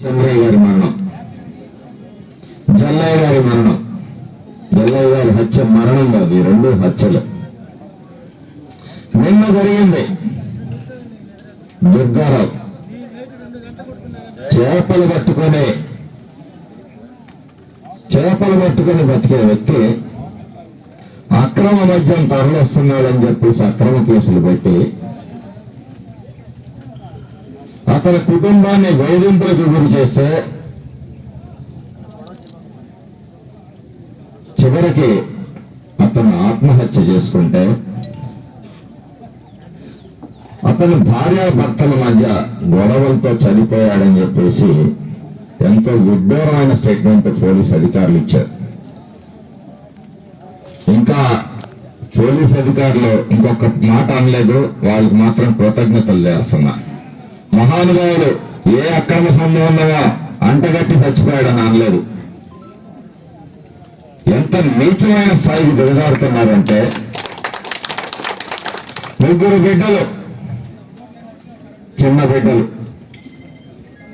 చంద్రయ్య గారి మరణం. జల్లయ్య గారి మరణం. జల్లయ్య గారి హత్య మరణం కాదు ఈ రెండు హత్యలు. నిన్న జరిగింది. దుర్గారావు చేపలు పట్టుకొని చేపలు పట్టుకొని బతికే వ్యక్తి అక్రమ మద్యం తరలిస్తున్నాడని చెప్పేసి అక్రమ కేసులు పెట్టి అతని కుటుంబాన్ని వేధింపులకు గురి చేస్తే చివరికి అతను ఆత్మహత్య చేసుకుంటే అతని భార్యాభర్తల మధ్య గొడవలతో చనిపోయాడని చెప్పేసి ఎంతో విడ్డూరమైన స్టేట్మెంట్ పోలీస్ అధికారులు ఇచ్చారు. ఇంకా పోలీస్ అధికారులు ఇంకొక మాట అనలేదు వాళ్ళకి మాత్రం కృతజ్ఞతలు చేస్తున్నా మహానుభావుడు ఏ అక్రమ సంబంధంగా అంటగట్టి చచ్చిపోయాడని అనలేదు. ఎంత నీచమైన స్థాయికి దిగజారుతున్నారంటే ముగ్గురు బిడ్డలు చిన్న బిడ్డలు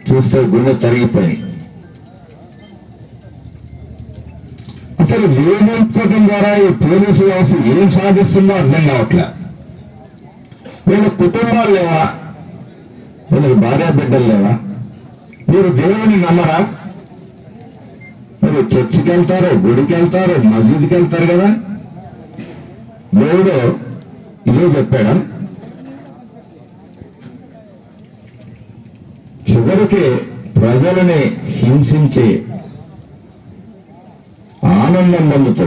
చూస్తే గుండె తరిగిపోయి అసలు వేధించడం ద్వారా ఈ పోలీసు వ్యవస్థ ఏం సాధిస్తుందో అర్థం కావట్లే. వీళ్ళ కుటుంబాలు లేవా? వీళ్ళకి భార్య బిడ్డలు లేవా మీరు దేవుని నమ్మరా? మీరు చర్చికి వెళ్తారు గుడికి వెళ్తారు మసీద్కి వెళ్తారు కదా? దేవుడు ఇదే చెప్పాడా? చివరికి ప్రజలని హింసించి ఆనందం పొందుతూ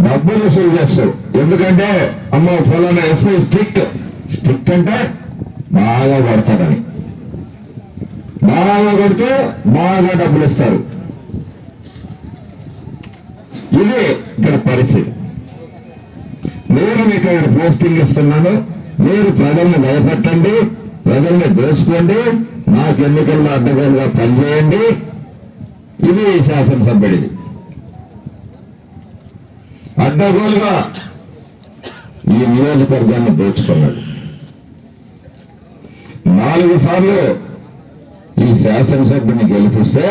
డబ్బులు వసూలు చేస్తావు. ఎందుకంటే అమ్మ ఫలానా ఎస్ఐ స్ట్రిక్ట్. స్ట్రిక్ట్ అంటే బాగా కొడతాడని బాగా కొడితే బాగా డబ్బులు ఇస్తారు ఇది ఇక్కడ పరిస్థితి. నేను మీకు ఇక్కడ పోస్టింగ్ ఇస్తున్నాను. మీరు ప్రజల్ని భయపెట్టండి ప్రజల్ని దోచుకోండి నాకు ఎన్నికల్లో అడ్డగోలుగా పనిచేయండి. ఇది శాసనసభ్యుడిది. అడ్డగోలుగా ఈ నియోజకవర్గాన్ని దోచుకున్నాడు. నాలుగు సార్లు ఈ శాసనసభ్యుని గెలిపిస్తే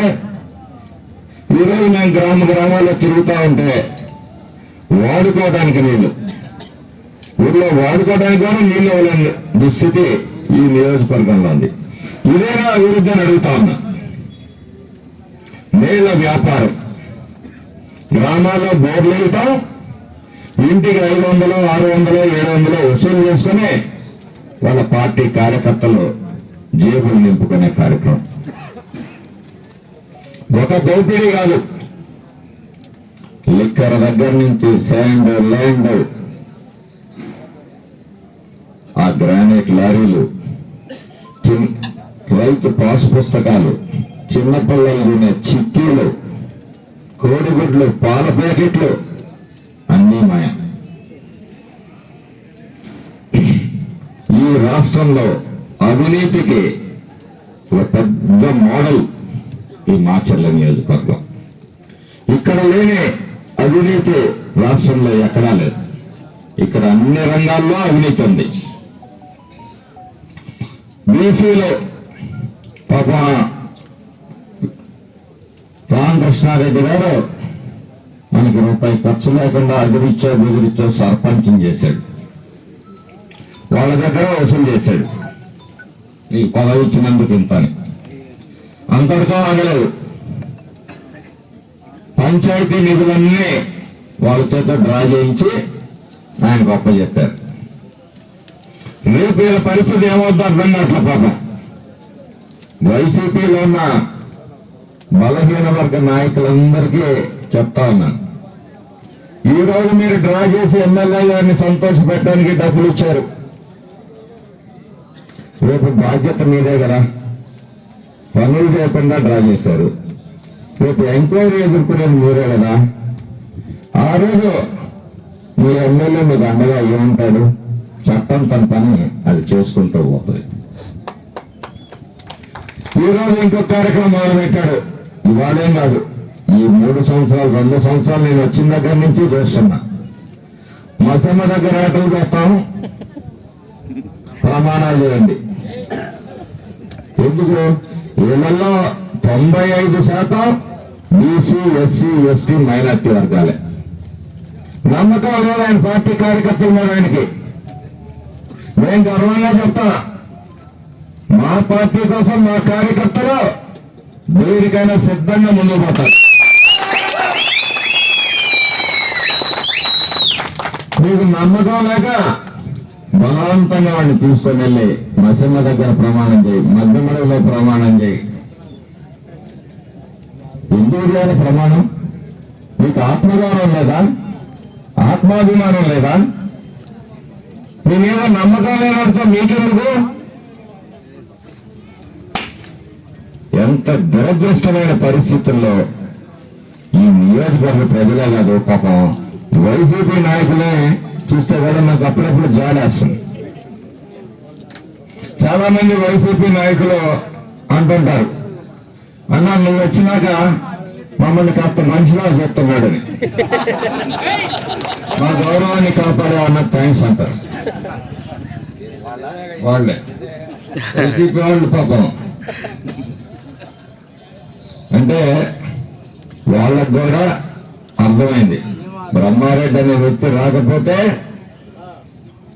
ఈరోజు నేను గ్రామ గ్రామాల్లో తిరుగుతా ఉంటే వాడుకోవడానికి నీళ్ళు ఊళ్ళో వాడుకోవడానికి కూడా నీళ్ళు ఇవ్వలేని దుస్థితి ఈ నియోజకవర్గంలో ఉంది. ఇదేనా అభివృద్ధి అని అడుగుతా ఉన్నా. నీళ్ళ వ్యాపారం. గ్రామాల్లో బోర్లు వేయటం ఇంటికి ఐదు వందలు ఆరు వందలు ఏడు వందలు వసూలు చేసుకుని వాళ్ళ పార్టీ కార్యకర్తలు జేబులు నింపుకునే కార్యక్రమం. ఒక దోపిడీ కాదు. లిక్కర్ దగ్గర నుంచి శాండ్ ల్యాండ్ ఆ గ్రానైట్ లారీలు రైతు పాస్ పుస్తకాలు చిన్నపిల్లలు తినే చిక్కీలు కోడిగుడ్లు పాల ప్యాకెట్లు అన్నీ మాయ ఈ రాష్ట్రంలో అవినీతికి ఒక పెద్ద మోడల్ ఈ మాచర్ల నియోజకవర్గం. ఇక్కడ లేని అవినీతి రాష్ట్రంలో ఎక్కడా లేదు. ఇక్కడ అన్ని రంగాల్లో అవినీతి ఉంది. బీసీలో పాప రామకృష్ణారెడ్డి గారు మనకి రూపాయి ఖర్చు లేకుండా అదిరిచ్చో బెదిరిచ్చో సర్పంచం చేశాడు. వాళ్ళ దగ్గర వసూలు చేశాడు. ఈ పదవి ఇచ్చినందుకు ఇంత అంతటితో ఆగలేదు పంచాయతీ నిధులన్నీ వాళ్ళ చేత డ్రా చేయించి ఆయన గొప్ప చెప్పారు రేపు వీళ్ళ పరిస్థితి ఏమవుతుందో అర్థం కావట్లే పాపం. వైసీపీలో ఉన్న బలహీన వర్గ నాయకులందరికీ చెప్తా ఉన్నాను. ఈ రోజు మీరు డ్రా చేసి ఎమ్మెల్యే గారిని సంతోష పెట్టడానికి డబ్బులు ఇచ్చారు. రేపు బాధ్యత మీదే కదా? పనులు లేకుండా డ్రా చేశారు. రేపు ఎంక్వైరీ ఎదుర్కొనేది మీరే కదా? ఆ రోజు మీ ఎమ్మెల్యే మీకు అండగా ఏముంటాడు? చట్టం తన పని అది చేసుకుంటూ పోతుంది. ఈ రోజు ఇంకొక కార్యక్రమం మొదలుపెట్టాడు. ఇవాళేం కాదు ఈ మూడు సంవత్సరాలు రెండు సంవత్సరాలు నేను వచ్చిన దగ్గర నుంచి చూస్తున్నా. మసమ్మ దగ్గర ఆటలు పెడతాం. ప్రమాణాలు చేయండి. ఎందుకు? వీళ్ళల్లో తొంభై ఐదు శాతం బీసీ ఎస్సీ ఎస్టీ మైనార్టీ వర్గాలే. నమ్మకం లేదు ఆయన పార్టీ కార్యకర్తలు మీద ఆయనకి. నేను గర్వంగా చెప్తా. మా పార్టీ కోసం మా కార్యకర్తలు దేనికైనా సిద్ధంగా ముందుకు పోతారు. మీకు నమ్మకం లేక బలవంతంగా వాడిని తీసుకొని వెళ్ళి మసమ్మ దగ్గర ప్రమాణం చేయి మధ్యమడలో ప్రమాణం చేయి. ఎందుకు ప్రమాణం? మీకు ఆత్మగౌరవం లేదా? ఆత్మాభిమానం లేదా? నేనేమో నమ్మకం లేనడితే మీకెందుకు? ఎంత దురదృష్టమైన పరిస్థితుల్లో ఈ నియోజకవర్గ ప్రజలే కాదు పాపం. వైసీపీ నాయకులే చూస్తే కూడా నాకు అప్పుడప్పుడు జాడేస్తుంది చాలా మంది వైసీపీ నాయకులు అంటుంటారు అన్న నువ్వు వచ్చినాక మమ్మల్ని కాస్త మనిషిలా చెప్తున్నాడని మా గౌరవాన్ని కాపాడే అన్న థ్యాంక్స్ అంటారు. వాళ్ళే. వైసీపీ వాళ్ళు పాపం. అంటే వాళ్ళకు కూడా అర్థమైంది. బ్రహ్మారెడ్డి అనే వ్యక్తి రాకపోతే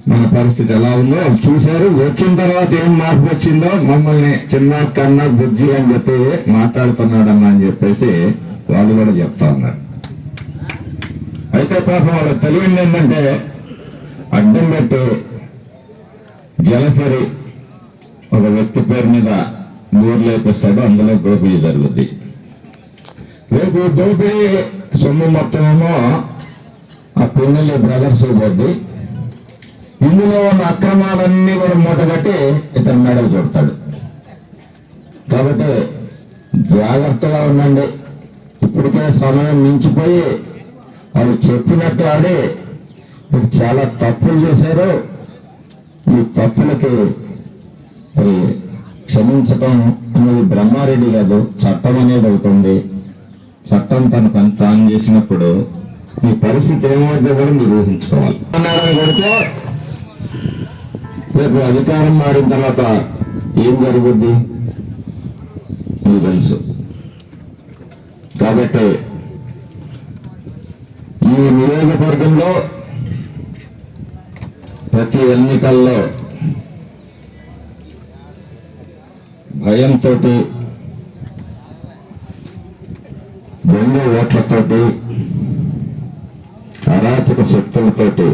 మన పరిస్థితి ఎలా ఉందో చూశారు. వచ్చిన తర్వాత ఏం మార్పు వచ్చిందో మమ్మల్ని చిన్న కన్న బుద్ధి అని చెప్పి మాట్లాడుతున్నాడమ్మా అని చెప్పేసి వాళ్ళు కూడా చెప్తా ఉన్నారు. అయితే పాపం వాళ్ళ తెలివింది ఏంటంటే అడ్డం పెట్టి జలసరి ఒక వ్యక్తి పేరు మీద నూరు లేపిస్తాడు. అందులో దోపిడీ జరుగుద్ది. రేపు దోపిడీ సొమ్ము మొత్తమేమో ఏమో బ్రదర్స్ పోద్ది. ఇందులో ఉన్న అక్రమాలన్నీ కూడా మూటగట్టి ఇతను మెడలు కొడతాడు. కాబట్టి జాగ్రత్తగా ఉండండి. ఇప్పటికే సమయం మించిపోయి వాళ్ళు చెప్పినట్టు ఆడి మీరు చాలా తప్పులు చేశారు. ఈ తప్పులకి మరి క్షమించటం అనేది బ్రహ్మారెడ్డి కాదు చట్టం అనేది ఒకటి ఉంది. చట్టం తన పని తాను చేసినప్పుడు మీ పరిస్థితి ఏమవుతుందో కూడా మీరు ఊహించుకోవాలి కొడితే రేపు అధికారం మారిన తర్వాత ఏం జరుగుద్ది? మీకు తెలుసు. కాబట్టి ఈ నియోజకవర్గంలో ప్రతి ఎన్నికల్లో భయంతో దొంగ ఓట్లతోటి అరాచక శక్తులతోటి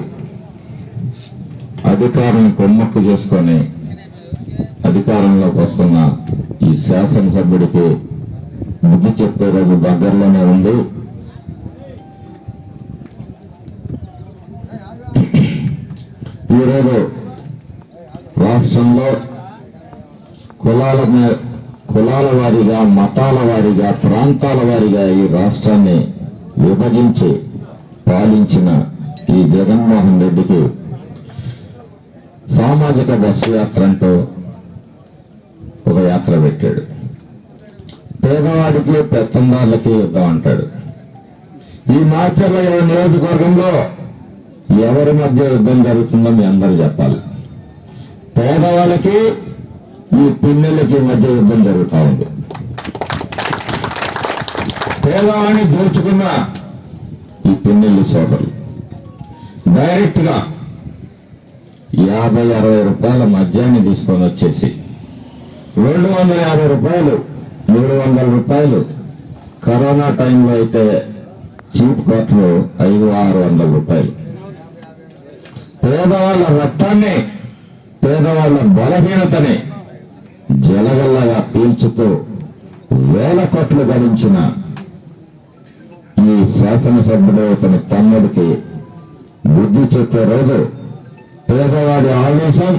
అధికారం కొమ్మక్కు చేసుకొని అధికారంలోకి వస్తున్న ఈ శాసనసభ్యుడికి బుద్ధి చెప్పే రోజు దగ్గరలోనే ఉంది ఈరోజు రాష్ట్రంలో కులాల కులాల వారీగా మతాల వారీగా ప్రాంతాల వారీగా ఈ రాష్ట్రాన్ని విభజించి పాలించిన ఈ జగన్మోహన్ రెడ్డికి సామాజిక బస్సు యాత్ర అంటూ ఒక యాత్ర పెట్టాడు. పేదవాడికి పెత్తందారులకి యుద్ధం అంటాడు. ఈ మార్చర్ల నియోజకవర్గంలో ఎవరి మధ్య యుద్ధం జరుగుతుందో మీ అందరూ చెప్పాలి. పేదవాళ్ళకి ఈ పిన్నెలకి మధ్య యుద్ధం జరుగుతూ ఉంది. పేదవాడిని దోచుకున్న పిన్నెల్లి సోదరులు డైరెక్ట్గా యాభై అరవై రూపాయల మద్యాన్ని తీసుకొని వచ్చేసి రెండు వందల యాభై రూపాయలు మూడు వందల రూపాయలు కరోనా టైంలో అయితే చీప్ కోట్లు ఐదు ఆరు వందల రూపాయలు. పేదవాళ్ళ రక్తాన్ని పేదవాళ్ళ బలహీనతని జలగల్లగా పీల్చుతూ వేల కోట్లు గడించిన ఈ శాసనసభ్యుడు అతని తమ్ముడికి బుద్ధి చెప్పే రోజు పేదవాడి ఆవేశం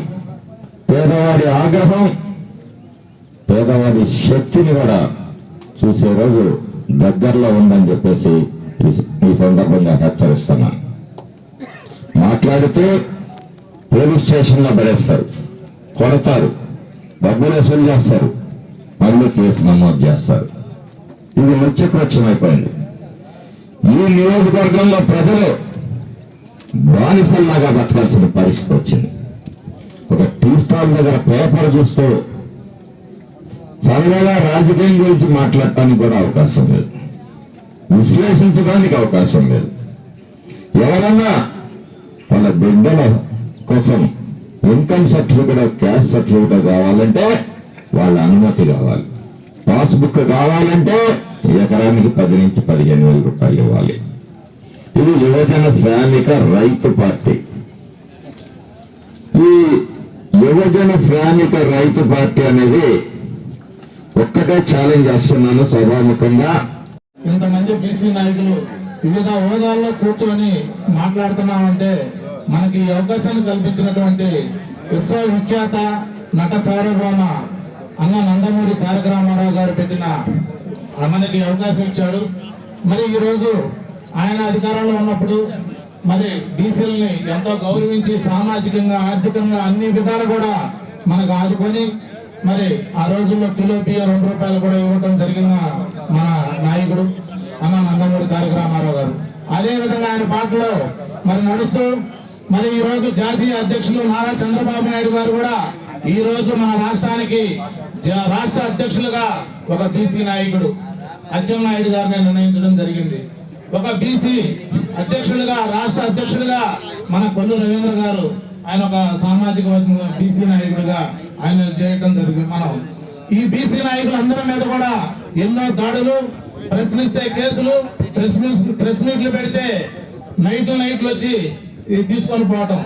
పేదవాడి ఆగ్రహం పేదవాడి శక్తిని కూడా చూసే రోజు దగ్గరలో ఉందని చెప్పేసి ఈ- సందర్భంగా హెచ్చరిస్తున్నాను మాట్లాడితే పోలీస్ స్టేషన్లో పడేస్తారు కొడతారు డబ్బులు వసూలు చేస్తారు మళ్ళీ కేసు నమోదు చేస్తారు. ఇది నిత్యకృత్యం అయిపోయింది ఈ నియోజకవర్గంలో ప్రజలు బానిసల్లాగా బతకాల్సిన పరిస్థితి వచ్చింది. ఒక టీ స్టాల్ దగ్గర పేపర్ చూస్తూ సరదాగా రాజకీయం గురించి మాట్లాడటానికి కూడా అవకాశం లేదు. విశ్లేషించడానికి అవకాశం లేదు. ఎవరన్నా వాళ్ళ బిడ్డల కోసం ఇన్కమ్ సర్టిఫికేట్ క్యాష్ సర్టిఫికేట్ కావాలంటే వాళ్ళ అనుమతి కావాలి. పాస్బుక్ కావాలంటే ఎకరానికి పది నుంచి పదిహేను వేల రూపాయలు ఇవ్వాలి. ఇది యువజన శ్రామిక రైతు పార్టీ. ఈ యువజన శ్రామిక రైతు పార్టీ అనేది ఒక్కటే ఛాలెంజ్ చేస్తున్నాను సభాముఖంగా ఇంతమంది బీసీ నాయకులు వివిధ హోదాల్లో కూర్చొని మాట్లాడుతున్నామంటే మనకి ఈ అవకాశాన్ని కల్పించినటువంటి విశ్వవిఖ్యాత నట సార్వభౌమ అన్న నందమూరి తారక రామారావు గారు పెట్టిన మనకి అవకాశం ఇచ్చాడు. మరి ఈ రోజు ఆయన అధికారంలో ఉన్నప్పుడు మరి బీసీలని ఎంతో గౌరవించి సామాజికంగా ఆర్థికంగా అన్ని విధాలు కూడా మనకు ఆదుకొని మరి ఆ రోజుల్లో కిలో బియ్యం రెండు రూపాయలు కూడా ఇవ్వడం జరిగిన మన నాయకుడు అన్న నందమూరి తారక రామారావు గారు. అదేవిధంగా ఆయన పాటలో మరి నడుస్తూ మరి ఈ రోజు జాతీయ అధ్యక్షులు నారా చంద్రబాబు నాయుడు గారు కూడా ఈ రోజు మన రాష్ట్రానికి రాష్ట్ర అధ్యక్షులుగా ఒక బీసీ నాయకుడు అచ్చెన్నాయుడు గారిని నిర్ణయించడం జరిగింది. ఒక బీసీ అధ్యక్షులుగా రాష్ట్ర అధ్యక్షులుగా మన కొల్లు రవీంద్ర గారు ఆయన ఒక సామాజిక వర్గంగా బీసీ నాయకుడిగా ఆయన చేయటం జరిగింది మనం ఈ బీసీ నాయకులు అందరి మీద కూడా ఎన్నో దాడులు ప్రశ్నిస్తే కేసులు ప్రెస్ మీట్ ప్రెస్ మీట్లు పెడితే నైట్ నైట్లు వచ్చి తీసుకొని పోవటం.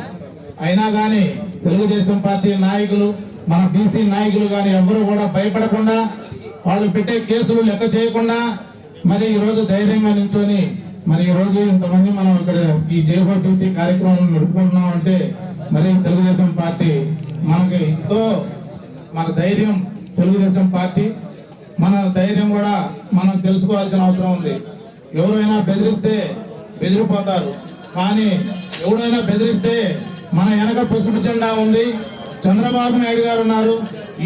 అయినా కానీ తెలుగుదేశం పార్టీ నాయకులు మన బీసీ నాయకులు కానీ ఎవరు కూడా భయపడకుండా వాళ్ళు పెట్టే కేసులు లెక్క చేయకుండా మరి ఈ రోజు ధైర్యంగా నించొని మరి ఈరోజు ఇంతమంది మనం ఇక్కడ ఈ జేహో కార్యక్రమం నడుపుకుంటున్నాం అంటే మరి తెలుగుదేశం పార్టీ మనకి ఎంతో మన ధైర్యం తెలుగుదేశం పార్టీ. మన ధైర్యం కూడా మనం తెలుసుకోవాల్సిన అవసరం ఉంది. ఎవరైనా బెదిరిస్తే బెదిరిపోతారు. కానీ ఎవరైనా బెదిరిస్తే మన వెనక పసుపు జెండా ఉంది. చంద్రబాబు నాయుడు గారు ఉన్నారు.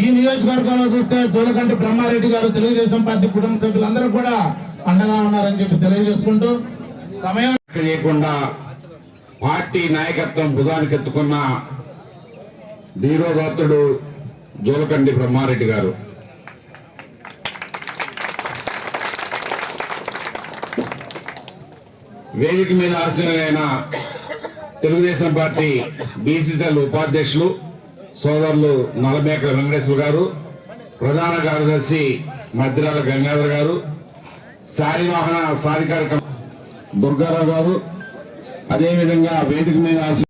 ఈ నియోజకవర్గంలో చూస్తే జోలకంటి బ్రహ్మారెడ్డి గారు తెలుగుదేశం పార్టీ కుటుంబ సభ్యులందరూ కూడా అండగా ఉన్నారని చెప్పి తెలియజేసుకుంటూ సమయం లేకుండా పార్టీ నాయకత్వం భుజానికి ఎత్తుకున్న ధీరోదాత్తుడు జోలకండి బ్రహ్మారెడ్డి గారు. వేదిక మీద ఆశీనులైన తెలుగుదేశం పార్టీ బీసీసీఎల్ ఉపాధ్యక్షులు సోదరులు నలమేకల వెంకటేశ్వర గారు ప్రధాన కార్యదర్శి మద్దిరాల గంగాధర్ గారు శాలివాహన సాధికారిక దుర్గారావు గారు అదేవిధంగా వేదిక మీద ఆశ